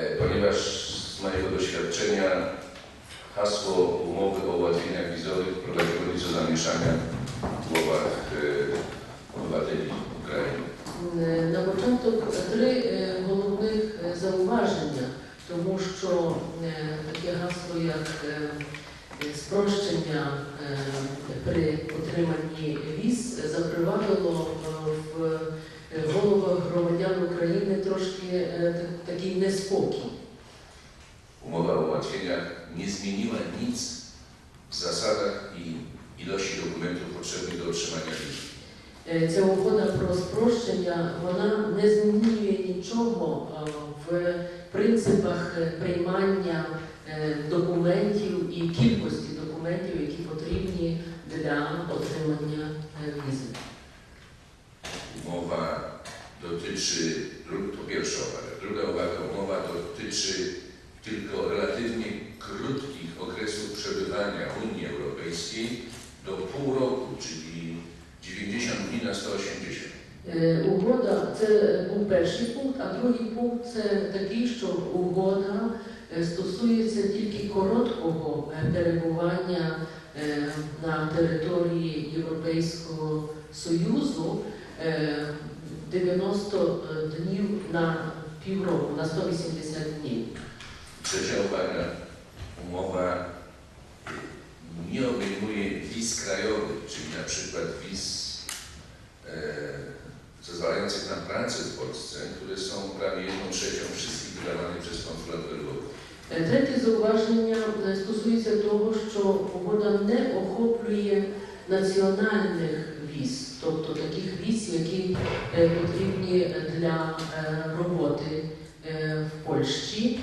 e, ponieważ z mojego doświadczenia hasło umowy o ułatwieniach wizowych prowadziło nieco zamieszania w głowach e, obywateli Ukrainy. Е, На початок три е, головних е, зауваження, тому що е, таке гасло, як е, е, спрощення е, при отриманні віз, запровадило е, в головах громадян України трошки е, такий неспокій. Umowa o ułatwieniach nie zmieniła nic w zasadach i ilości dokumentów potrzebnych do otrzymania wizy. Е, Ця угода про спрощення вона не змінює нічого е, в принципах приймання документів dotyczy, dru- to pierwsza uwaga. Druga uwaga, umowa dotyczy tylko relatywnie krótkich okresów przebywania w Unii Europejskiej do pół roku, czyli 90 dni na 180. Е, Угода це був перший пункт, а другий пункт це такий, що угода е, стосується тільки короткого е, перебування е, на території Європейського Союзу е, 90 днів на півроку, на 180 днів. Trzecia uwaga, umowa nie obejmuje wiz krajowych, czyli na przykład wiz e, zezwalających na pracę w Polsce, które są prawie jedną trzecią wszystkich wydawanych przez konsulat w Lwowie. Е, Третє зауваження е, стосується того, що угода не охоплює національних віз, тобто таких віз, які е, потрібні для е, роботи е, в Польщі.